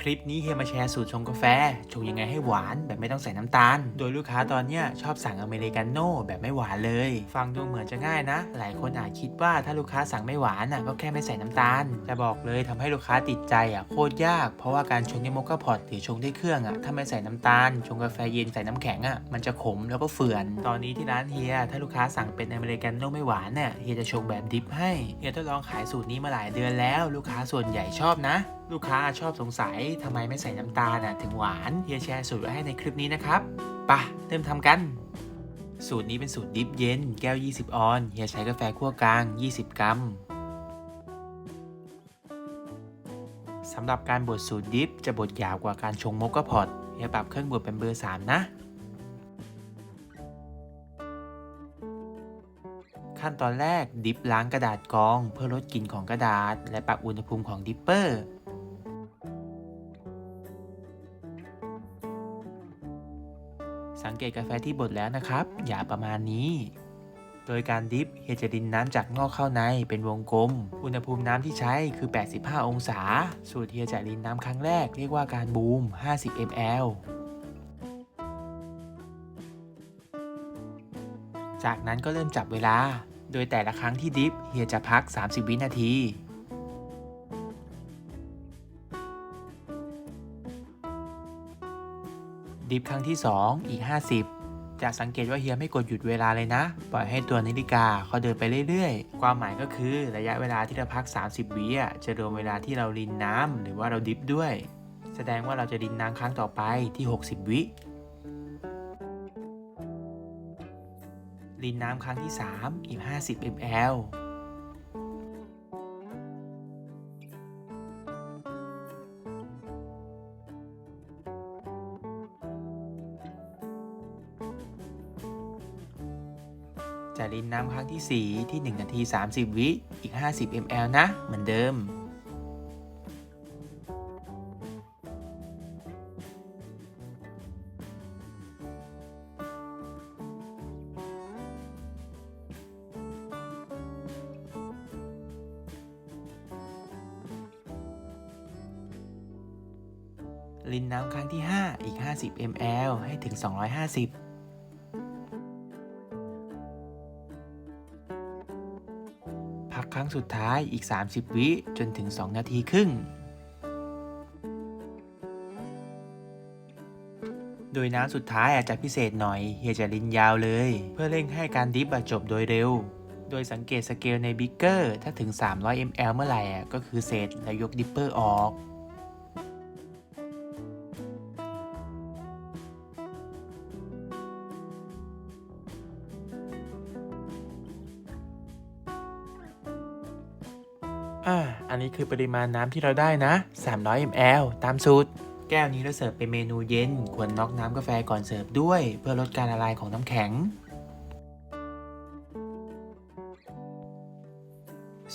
คลิปนี้เฮียมาแชร์สูตรชงกาแฟ ชงยังไงให้หวานแบบไม่ต้องใส่น้ำตาล โดยลูกค้าตอนเนี้ยชอบสั่งอเมริกาโน่แบบไม่หวานเลย ฟังดูเหมือนจะง่ายนะ หลายคนอาจคิดว่าถ้าลูกค้าสั่งไม่หวานอะก็แค่ไม่ใส่น้ำตาล แต่บอกเลยทำให้ลูกค้าติดใจอะโคตรยาก เพราะว่าการชงด้วยโมคาพอตหรือชงด้วยเครื่องอะถ้าไม่ใส่น้ำตาล ชงกาแฟเย็นใส่น้ำแข็งอะมันจะขมแล้วก็เฝื่อน ตอนนี้ที่ร้านเฮียถ้าลูกค้าสั่งเป็นอเมริกาโน่ไม่หวานเนี่ยเฮียจะชงแบบดิฟให้ เฮียทดลองขายสูตรนี้มาหลายเดือนแล้ว ลูกค้าส่วนใหญ่ชอบนะลูกค้าชอบสงสัยทำไมไม่ใส่น้ำตาลนะถึงหวานเฮียแชร์สูตรไว้ให้ในคลิปนี้นะครับปะเริ่มทำกัน สูตรนี้เป็นสูตรดิฟเย็น แก้ว 20 ออนเฮียใช้กาแฟคั่วกลาง 20 กรัมสำหรับการบดสูตรดิฟจะบดยาวกว่าการชงโมกาพอตเฮียปรับเครื่องบดเป็นเบอร์ 3 นะขั้นตอนแรกดิฟล้างกระดาษกรอง เพื่อลดกลิ่นของกระดาษ และปรับอุณหภูมิของดิปเปอร์ สังเกตกาแฟที่บดแล้วนะครับ อย่าประมาณนี้ โดยการดิฟเฮจะดินน้ำจากนอกเข้าในเป็นวงกลม อุณหภูมิน้ำที่ใช้คือ 85 องศา สูตรเฮียจะดินน้ำครั้งแรกเรียกว่าการบูม 50 ml จากนั้นก็เริ่มจับเวลา โดยแต่ละครั้งที่ดิฟเฮียจะพัก 30 วินาที ดิฟครั้งที่ 2 อีก 50 จะสังเกตว่าเฮียไม่กดหยุดเวลาเลยนะ ปล่อยให้ตัวนาฬิกาเขาเดินไปเรื่อยๆ ความหมายก็คือระยะเวลาที่เราพัก 30 วิอะจะรวมเวลาที่เรารินน้ำหรือว่าเราดิฟด้วย แสดงว่าเราจะรินน้ำครั้งต่อไปที่ 60 วิลินน้ำครั้งที่ 3 อีก 50 ml จะลินน้ำครั้งที่ 4 ที่ 1 นาที 30 วิอีก 50 ml นะ เหมือนเดิมลินน้ำครั้งที่ 5 อีก 50 ml ให้ถึง 250 ครั้งสุดท้ายอีก 30 วิจนถึง 2 นาทีครึ่ง โดยน้ำสุดท้ายอาจจะพิเศษหน่อยเฮียจะลินยาวเลย เพื่อเร่งให้การดิฟจบโดยเร็ว โดยสังเกตสเกลในบิ๊กเกอร์ถ้าถึง 300 ml เมื่อไหร่ก็คือเสร็จแล้วยกดิปเปอร์ออก อ่า อันนี้คือปริมาณน้ำที่เราได้นะ 300 ml ตามสูตร แก้วนี้เราเสิร์ฟเป็นเมนูเย็น ควรน็อกน้ำกาแฟก่อนเสิร์ฟด้วย เพื่อลดการละลายของน้ำแข็ง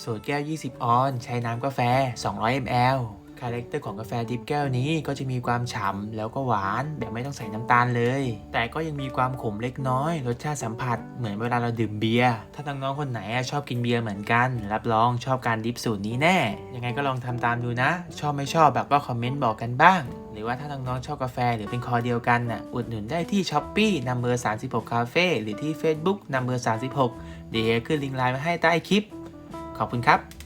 สูตรแก้ว 20 ออน ใช้น้ำกาแฟ 200 ml คาแรคเตอร์ของกาแฟดิฟแก้วนี้ก็จะมีความฉ่ำแล้วก็หวานแบบไม่ต้องใส่น้ำตาลเลย แต่ก็ยังมีความขมเล็กน้อย รสชาติสัมผัสเหมือนเวลาเราดื่มเบียร์ถ้าน้องๆคนไหนชอบกินเบียร์เหมือนกัน รับรองชอบการดิฟสูตรนี้แน่ ยังไงก็ลองทำตามดูนะ ชอบไม่ชอบแบบก็คอมเมนต์บอกกันบ้าง หรือว่าถ้าน้องๆชอบกาแฟหรือเป็นคอเดียวกันน่ะอุดหนุนได้ที่ s h อ p e e number 36 Cafe หรือที่ Facebook number 36เดี๋ยวขึ้นลิงก์ไลน์มาให้ใต้คลิป ขอบคุณครับ